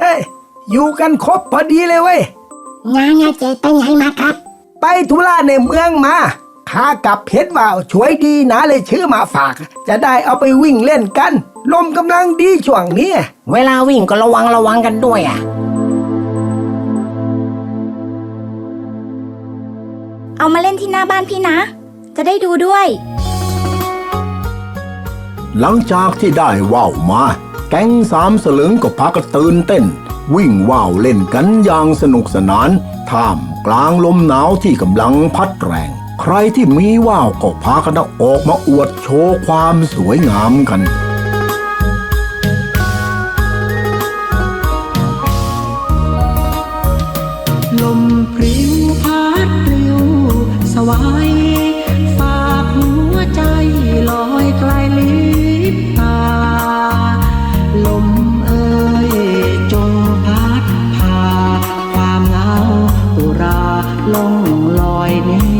เฮ้ยอยู่กันครบพอดีเลยเว้ยงานงานเจไปไหนมาครับ ไปธุระในเมืองมาขากลับเพชรว่าวช่วยดีนะเลยชื่อมาฝาก จะได้เอาไปวิ่งเล่นกัน ลมกำลังดีช่วงนี้ เวลาวิ่งก็ระวังระวังกันด้วยอะ เอามาเล่นที่หน้าบ้านพี่นะ จะได้ดูด้วย หลังจากที่ได้ว่าวมา แก๊งสามสลึงก็พากันตื่นเต้น วิ่งว่าวเล่นกันอย่างสนุกสนาน ท่ามกลางลมหนาวที่กำลังพัดแรง ใครที่มีว่าวก็พากันออกมาอวดโชว์ความสวยงามกันลมพริ้วพัดปลิวสวาย องลอยนี้